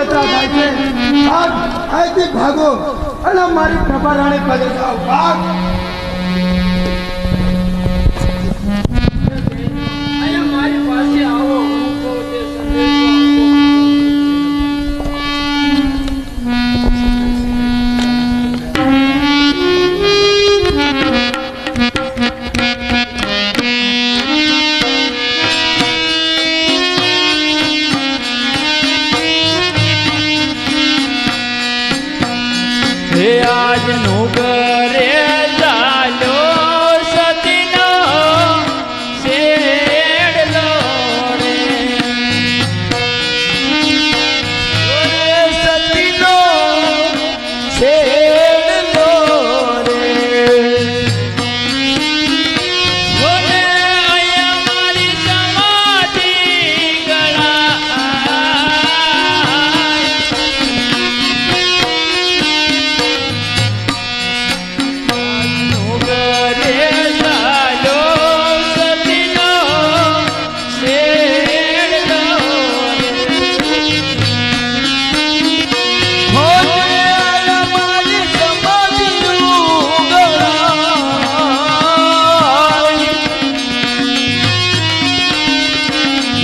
બળતરા થાય છે ભાગ અહીંથી ભાગો અને મારી પ્રભારાણી પગે જાઓ. ભાગ હે આજનું ઘરે.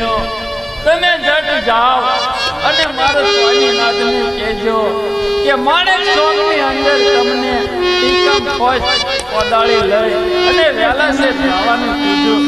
શેડલો તમે જટ જાઓ અને મારા સ્વામીનાથને કહેજો કે માણેક ચોકની અંદર તમને ટીકમ ફોજ કોદાળી લઈ અને વેલા છે જવાનું કીધું.